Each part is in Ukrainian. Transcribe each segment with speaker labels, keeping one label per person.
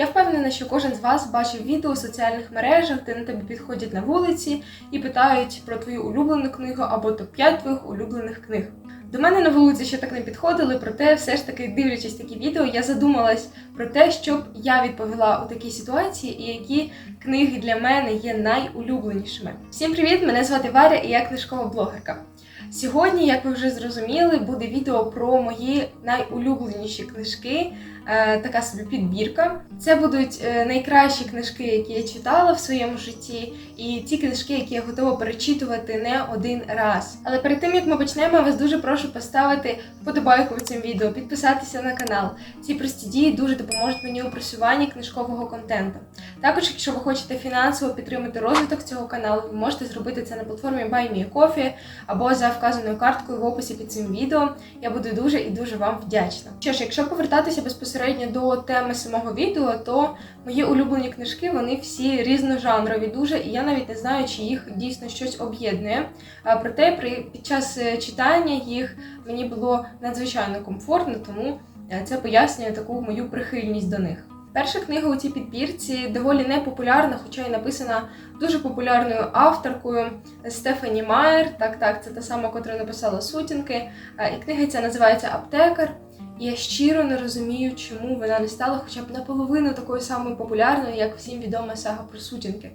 Speaker 1: Я впевнена, що кожен з вас бачив відео у соціальних мережах, де на тебе підходять на вулиці і питають про твою улюблену книгу або топ-5 твоїх улюблених книг. До мене на вулиці ще так не підходили, проте все ж таки, дивлячись такі відео, я задумалась про те, щоб я відповіла у такій ситуації і які книги для мене є найулюбленішими. Всім привіт! Мене звати Варя і я книжкова блогерка. Сьогодні, як ви вже зрозуміли, буде відео про мої найулюбленіші книжки, е, така собі підбірка. Це будуть е, найкращі книжки, які я читала в своєму житті, і ті книжки, які я готова перечитувати не один раз. Але перед тим як ми почнемо, я вас дуже прошу поставити вподобайку цим відео, підписатися на канал. Ці прості дії дуже допоможуть мені у просуванні книжкового контенту. Також, якщо ви хочете фінансово підтримати розвиток цього каналу, ви можете зробити це на платформі BuyMeACoffee або за вказаною карткою в описі під цим відео. Я буду дуже і дуже вам вдячна. Що ж, якщо повертатися безпосередньо до теми самого відео, то мої улюблені книжки вони всі різножанрові дуже, і я навіть не знаю, чи їх дійсно щось об'єднує. Проте при під час е, читання їх мені було надзвичайно комфортно, тому е, це пояснює таку мою прихильність до них. Перша книга у цій підбірці доволі непопулярна, хоча й написана дуже популярною авторкою Стефані Майер. Так, так, це та сама, котра написала сутінки. Е, І книга ця називається Аптекар. Я щиро не розумію, чому вона не стала хоча б наполовину такою самою популярною, як всім відома сага про сутінки.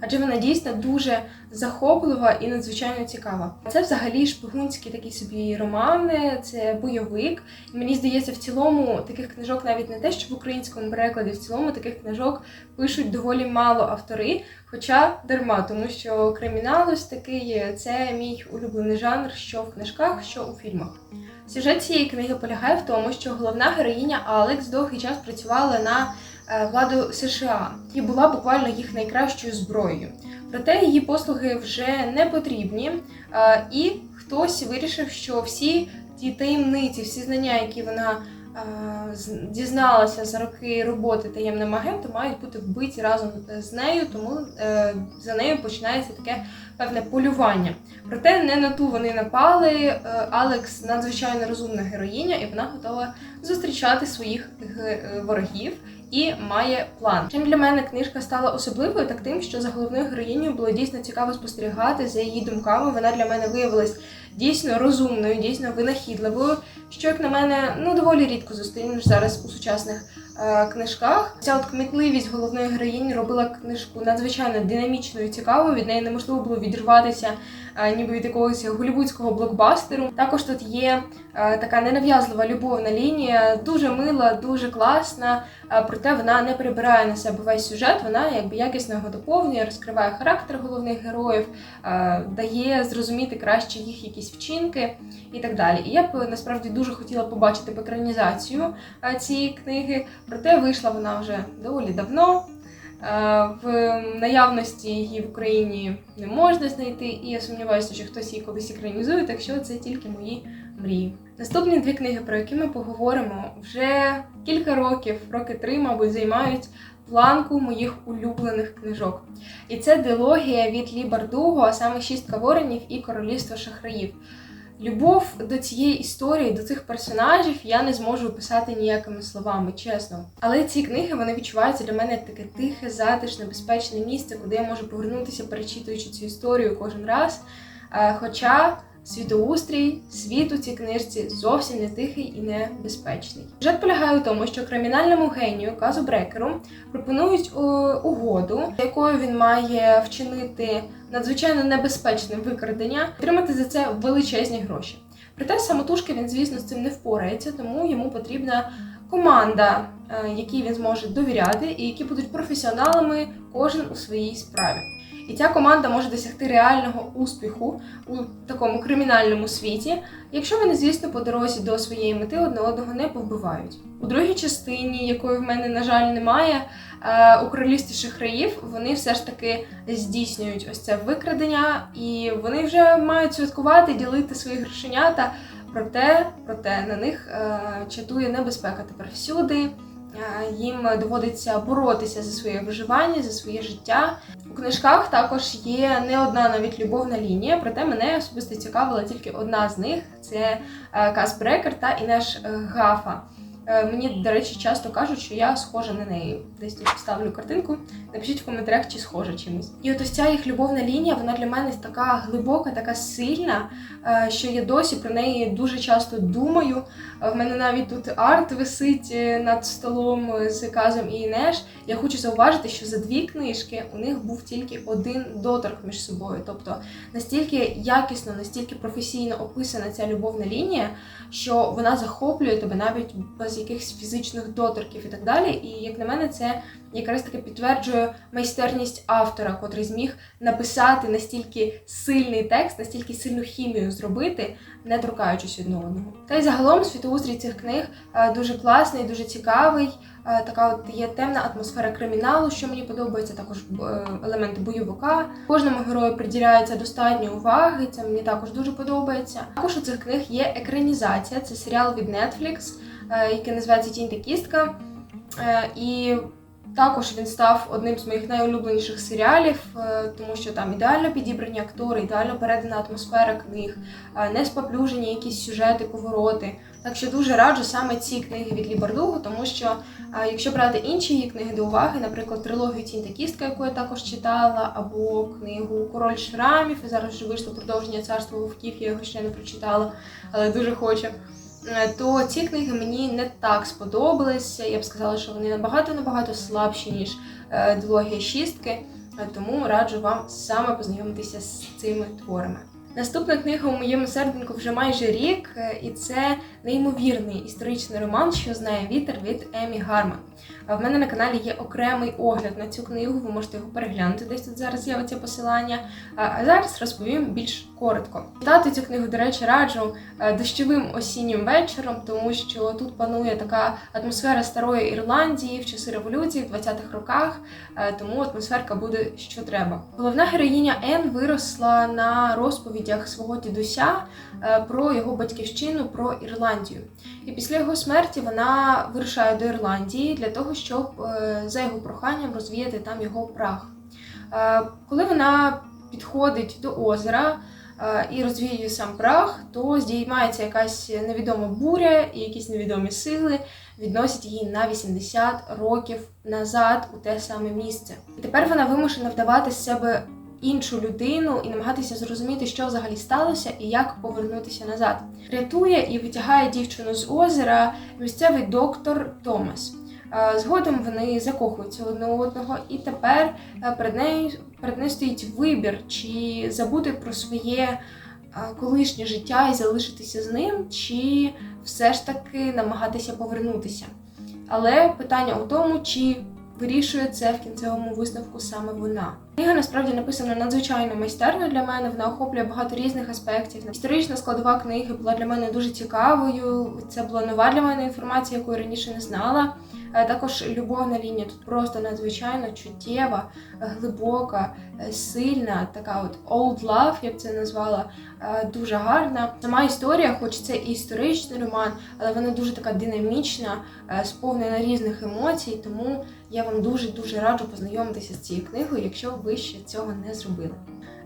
Speaker 1: Адже вона дійсно дуже захоплива і надзвичайно цікава. Це взагалі шпигунські такі собі романи, це бойовик. І мені здається, в цілому таких книжок навіть не те, що в українському перекладі, в цілому таких книжок пишуть доволі мало автори, хоча дарма, тому що кримінал ось такий це мій улюблений жанр, що в книжках, що у фільмах. Сюжет цієї книги полягає в тому, що головна героїня Алекс довгий час працювала на е, владу США і була буквально їх найкращою зброєю. Проте її послуги вже не потрібні, е, і хтось вирішив, що всі ті таємниці, всі знання, які вона е, дізналася за роки роботи таємним агентом, мають бути вбиті разом з нею, тому за нею починається таке певне полювання. Проте не на ту вони напали. Алекс надзвичайно розумна героїня, і вона готова зустрічати своїх ворогів і має план. Чим для мене книжка стала особливою, так тим, що за головною героїнею було дійсно цікаво спостерігати за її думками. Вона для мене виявилась дійсно розумною, дійсно винахідливою, що, як на мене, ну доволі рідко зустрінеш зараз у сучасних книжках. Ця от кмітливість головної героїні робила книжку надзвичайно динамічною цікавою. Від неї неможливо було відірватися, е, ніби від якогось голівудського блокбастеру. Також тут є е, така ненав'язлива любовна лінія, дуже мила, дуже класна. е, Проте вона не прибирає на себе весь сюжет, вона якби якісно його доповнює, розкриває характер головних героїв, е, дає зрозуміти краще їх якісь вчинки і так далі. І я б насправді дуже хотіла побачити екранізацію е, цієї книги, проте вийшла вона вже доволі давно. Е, В наявності її в Україні не можна знайти, і я сумніваюся, що хтось її колись екранізує, так що це тільки мої мрії. Наступні дві книги, про які ми поговоримо, вже кілька років, роки три, мабуть, займають планку моїх улюблених книжок. І це дилогія від Лі Бардуго, а саме шістка воронів і королівство шахраїв. Любов до цієї історії, до цих персонажів я не зможу описати ніякими словами, чесно. Але ці книги вони відчуваються для мене як таке тихе, затишне, безпечне місце, куди я можу повернутися, перечитуючи цю історію кожен раз. Е, Хоча світоустрій, світ у цій книжці зовсім не тихий і не безпечний. Сюжет полягає у тому, що кримінальному генію Казу Брекеру пропонують е, угоду, якою він має вчинити надзвичайно небезпечне викрадення, отримати за це величезні гроші. Проте самотужки він, звісно, з цим не впорається, тому йому потрібна команда, е, якій він зможе довіряти, і які будуть професіоналами кожен у своїй справі. І ця команда може досягти реального успіху у такому кримінальному світі, якщо вони, звісно, по дорозі до своєї мети одне одного не повбивають. У другій частині, якої в мене, на жаль, немає, е, у королівстві шахраїв вони все ж таки здійснюють ось це викрадення, і вони вже мають святкувати, ділити свої грошенята. Проте, проте на них е, чатує небезпека тепер всюди. Е, Їм доводиться боротися за своє виживання, за своє життя. У книжках також є не одна навіть любовна лінія, проте мене особисто цікавила тільки одна з них це е, Кас Брекер та Інеш е, Гафа. Е, Мені, до речі, часто кажуть, що я схожа на неї. Десь тут вставлю картинку. Напишіть в коментарях, чи схожа чимось. І от ось ця їх любовна лінія, вона для мене така глибока, така сильна, е, що я досі про неї дуже часто думаю. Е, В мене навіть тут арт висить над столом з казом і Інеш. Я хочу зауважити, що за дві книжки у них був тільки один доторк між собою. Тобто настільки якісно, настільки професійно описана ця любовна лінія, що вона захоплює тебе навіть без якихось фізичних доторків і так далі. І як на мене, це якраз таки підтверджує майстерність автора, котрий зміг написати настільки сильний текст, настільки сильну хімію зробити, не торкаючись одне одного. Та й загалом світоустрій цих книг е, дуже класний, дуже цікавий. Е, Така от є темна атмосфера криміналу, що мені подобається, також е, елементи бойовика. Кожному герою приділяється достатньо уваги. Це мені також дуже подобається. Також у цих книг є екранізація. Це серіал від Netflix, який називається Тінь та кістка. Е, І також він став одним з моїх найулюбленіших серіалів, е, тому що там ідеально підібрані актори, ідеально передана атмосфера книг, е, не споплюжені якісь сюжети, повороти. Так що дуже раджу саме ці книги від Лі Бардуго, тому що е, якщо брати інші її книги до уваги, наприклад, трилогію Тінь та кістка, яку я також читала, або книгу Король шрамів, і зараз вже вийшло продовження царства вовків, я його ще не прочитала, але дуже хочу. Е, То ці книги мені не так сподобалися. Я б сказала, що вони набагато набагато слабші, ніж е, дилогія шістки. Е, Тому раджу вам саме познайомитися з цими творами. Наступна книга у моєму серденьку вже майже рік, е, і це неймовірний історичний роман, що знає вітер від Емі Гарман. В мене на каналі є окремий огляд на цю книгу. Ви можете його переглянути. Десь тут зараз з'явиться посилання. А зараз розповім більш коротко. Читати цю книгу, до речі, раджу е, дощовим осіннім вечором, тому що тут панує така атмосфера старої Ірландії в часи революції в 20-х роках. е, Тому атмосферка буде що треба. Головна героїня Ен виросла на розповідях свого дідуся е, про його батьківщину, про Ірландію. І після його смерті вона вирушає до Ірландії для того, щоб е, за його проханням розвіяти там його прах. Е, Коли вона підходить до озера і розвіює сам прах, то здіймається якась невідома буря і якісь невідомі сили відносять її на 80 років назад у те саме місце. І тепер вона вимушена вдавати з себе іншу людину і намагатися зрозуміти, що взагалі сталося і як повернутися назад. Рятує і витягає дівчину з озера місцевий доктор Томас. Е, Згодом вони закохуються одне одного, і тепер е, перед нею перед нею стоїть вибір, чи забути про своє е, колишнє життя і залишитися з ним, чи все ж таки намагатися повернутися. Але питання у тому, чи вирішує це в кінцевому висновку саме вона. Книга насправді написана надзвичайно майстерно для мене. Вона охоплює багато різних аспектів. Історична складова книги була для мене дуже цікавою. Це була нова для мене інформація, яку я раніше не знала. Е, Також любовна лінія тут просто надзвичайно чуттєва, е, глибока, е, сильна, така от old love, я б це назвала, дуже гарна. Сама історія, хоч це і історичний роман, але вона дуже така динамічна, сповнена різних емоцій. Тому я вам дуже дуже раджу познайомитися з цією книгою, якщо ви ще цього не зробили.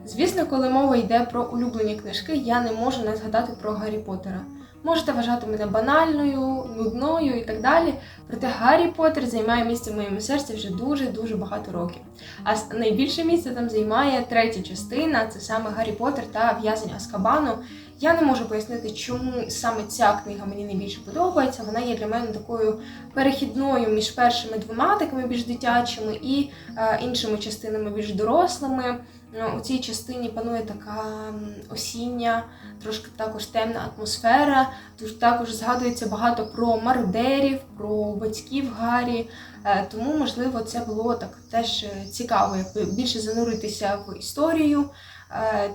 Speaker 1: Звісно, коли мова йде про улюблені книжки, я не можу не згадати про Гаррі Поттера. Можете вважати мене банальною, нудною і так далі. Проте Гаррі Поттер займає місце в моєму серці вже дуже-дуже багато років. А найбільше місце там займає третя частина, це саме Гаррі Поттер та в'язень Аскабану. Я не можу пояснити, чому саме ця книга мені найбільше подобається. Вона є для мене такою перехідною між першими двома, такими більш дитячими, і е, іншими частинами більш дорослими. Е, У цій частині панує така осіння, трошки також темна атмосфера. Тут також згадується багато про мародерів, про батьків Гаррі. Е, Тому, можливо, це було так теж е, цікаво, якби більше зануритися в історію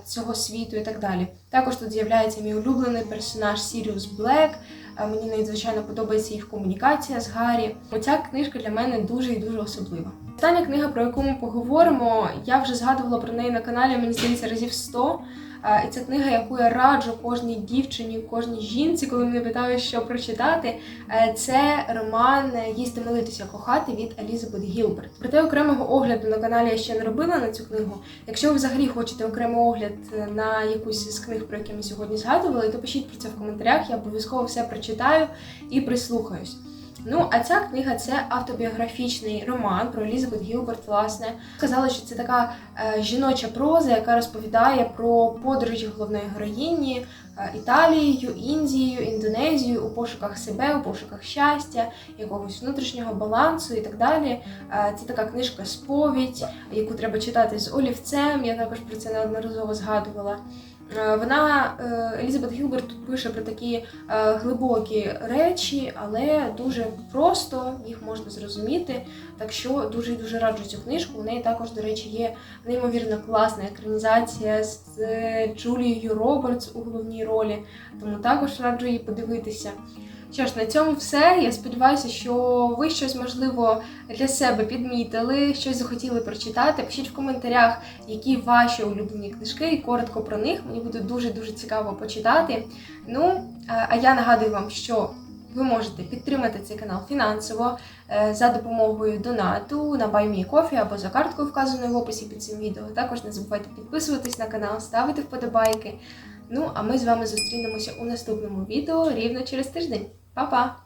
Speaker 1: цього світу і так далі. Також тут з'являється мій улюблений персонаж Сіріус Блек. Е, Мені надзвичайно подобається їх комунікація з Гаррі. Оця книжка для мене дуже і дуже особлива. Остання книга, про яку ми поговоримо, я вже згадувала про неї на каналі, мені здається, разів 100. Е, І це книга, яку я раджу кожній дівчині, кожній жінці, коли мене питають, що прочитати. Е, Це роман Їсти, молитися, кохати від Елізабет Гілберт. Проте окремого огляду на каналі я ще не робила на цю книгу. Якщо ви взагалі хочете окремий огляд е, на якусь з книг, про які ми сьогодні згадували, то пишіть про це в коментарях. Я обов'язково все прочитаю і прислухаюсь. Ну, а ця книга це автобіографічний роман про Елізабет Гілберт, власне. Сказала, що це така е, жіноча проза, яка розповідає про подорожі головної героїні е, Італією, Індією, Індонезією у пошуках себе, у пошуках щастя, якогось внутрішнього балансу і так далі. Е, це така книжка сповідь, яку треба читати з олівцем. Я також про це неодноразово згадувала. Е, Вона е, Елізабет Гілберт тут пише про такі е, глибокі речі, але дуже просто їх можна зрозуміти. Так що дуже дуже раджу цю книжку. У неї також, до речі, є неймовірно класна екранізація з Джулією Робертс у головній ролі, тому також раджу її подивитися. Що ж, на цьому все. Я сподіваюся, що ви щось можливо для себе підмітили, щось захотіли прочитати. Пишіть в коментарях, які ваші улюблені книжки, і коротко про них. Мені буде дуже дуже цікаво почитати. Ну, а я нагадую вам, що ви можете підтримати цей канал фінансово е, за допомогою донату на BuyMeCoffee або за карткою, вказаною в описі під цим відео. Також не забувайте підписуватись на канал, ставити вподобайки. Ну, а ми з вами зустрінемося у наступному відео рівно через тиждень. Па-па!